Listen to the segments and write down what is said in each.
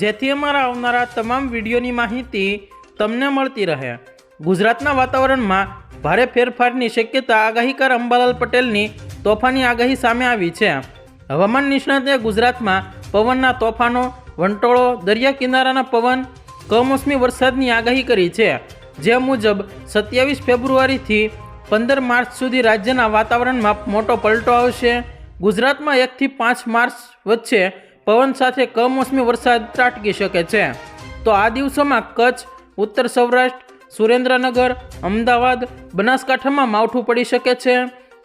જેથી અમારા આવનારા તમામ વિડીયોની માહિતી તમને મળતી રહે. ગુજરાતના વાતાવરણમાં ભારે ફેરફારની શક્યતા આગાહીકાર અંબાલાલ પટેલની તોફાની આગાહી સામે આવી છે. હવામાન નિષ્ણાતે ગુજરાતમાં પવનના તોફાનો, વંટોળો, દરિયા કિનારાના પવન, કમોસમી વરસાદની આગાહી કરી છે. જે મુજબ સત્યાવીસ ફેબ્રુઆરીથી પંદર માર્ચ સુધી રાજ્યના વાતાવરણમાં મોટો પલટો આવશે. ગુજરાતમાં એકથી પાંચ માર્ચ વચ્ચે પવન સાથે કમોસમી વરસાદ ત્રાટકી શકે છે. તો આ દિવસોમાં કચ્છ, ઉત્તર સૌરાષ્ટ્ર, સુરેન્દ્રનગર, અમદાવાદ, બનાસકાંઠામાં માવઠું પડી શકે છે.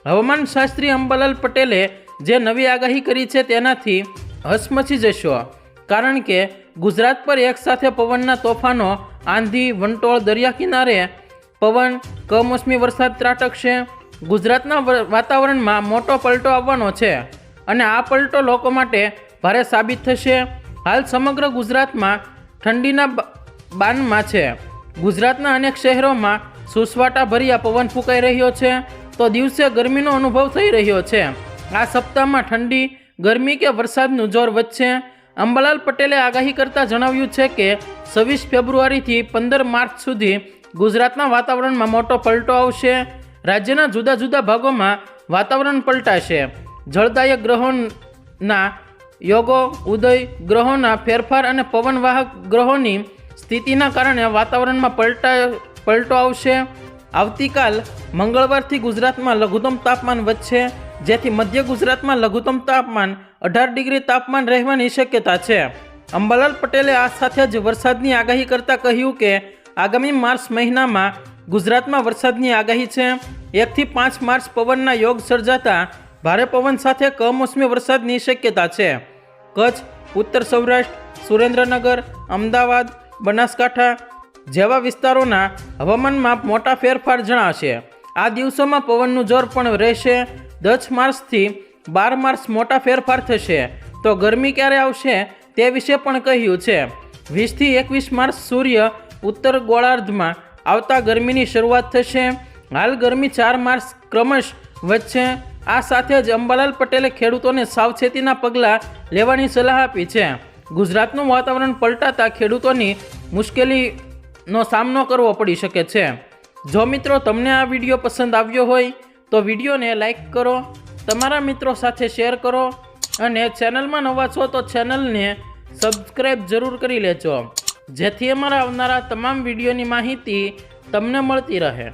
હવામાન શાસ્ત્રી અંબાલાલ પટેલે જે નવી આગાહી કરી છે તેનાથી હસમચી જશો. કારણ કે ગુજરાત પર એકસાથે પવનના તોફાનો આંધી, વંટોળ, દરિયા કિનારે પવન કમોસમી વરસાદ ત્રાટકશે. ગુજરાતના વાતાવરણમાં મોટો પલટો આવવાનો છે. અને આ પલટો લોકો માટે ભારે સાબિત થશે. હાલ સમગ્ર ગુજરાતમાં ઠંડીના બાનમાં છે. ગુજરાતના અનેક શહેરોમાં સુસવાટા ભર્યા પવન ફૂંકાઈ રહ્યો છે. તો દિવસે ગરમીનો અનુભવ થઈ રહ્યો છે. આ સપ્તાહમાં ઠંડી, ગરમી કે વરસાદનું જોર વધશે. અંબાલાલ પટેલે આગાહી કરતાં જણાવ્યું છે કે, છવ્વીસ ફેબ્રુઆરીથી પંદર માર્ચ સુધી ગુજરાતના વાતાવરણમાં મોટો પલટો આવશે. રાજ્યના જુદા જુદા ભાગોમાં વાતાવરણ પલટાશે. જળદાયક ગ્રહોના યોગો, ઉદય ગ્રહોના ફેરફાર અને પવનવાહક ગ્રહોની સ્થિતિના કારણે વાતાવરણમાં પલટા, પલટો આવશે. આવતીકાલ મંગળવારથી ગુજરાતમાં લઘુત્તમ તાપમાન વધશે, જેથી મધ્ય ગુજરાતમાં લઘુત્તમ તાપમાન અઢાર ડિગ્રી તાપમાન રહેવાની શક્યતા છે. અંબાલાલ પટેલે આ સાથે જ વરસાદની આગાહી કરતાં કહ્યું કે, આગામી માર્ચ મહિનામાં ગુજરાતમાં વરસાદની આગાહી છે. એકથી પાંચ માર્ચ પવનના યોગ સર્જાતા ભારે પવન સાથે કમોસમી વરસાદની શક્યતા છે. કચ્છ, ઉત્તર સૌરાષ્ટ્ર, સુરેન્દ્રનગર, અમદાવાદ, બનાસકાંઠા જેવા વિસ્તારોના હવામાનમાં મોટા ફેરફાર જણાશે. આ દિવસોમાં પવનનું જોર પણ રહેશે. દસ માર્ચથી બાર માર્ચ મોટા ફેરફાર થશે. તો ગરમી ક્યારે આવશે તે વિશે પણ કહ્યું છે. વીસથી એકવીસ માર્ચ સૂર્ય ઉત્તર ગોળાર્ધમાં આવતા ગરમીની શરૂઆત થશે. હાલ ગરમી ચાર માર્ચ ક્રમશ વધશે. આ સાથે જ અંબાલાલ પટેલે ખેડૂતોને સાવચેતીના પગલાં લેવાની સલાહ આપી છે. ગુજરાતનું વાતાવરણ પલટાતા ખેડૂતોની મુશ્કેલીનો સામનો કરવો પડી શકે છે. જો મિત્રો તમને આ વીડિયો પસંદ આવ્યો હોય, તો વિડીયોને લાઈક કરો, તમારા મિત્રો સાથે શેર કરો અને ચેનલમાં નવા છો તો ચેનલને સબસ્ક્રાઈબ જરૂર કરી લેજો. જેથી અમારા આવનારા તમામ વિડીયોની માહિતી તમને મળતી રહે.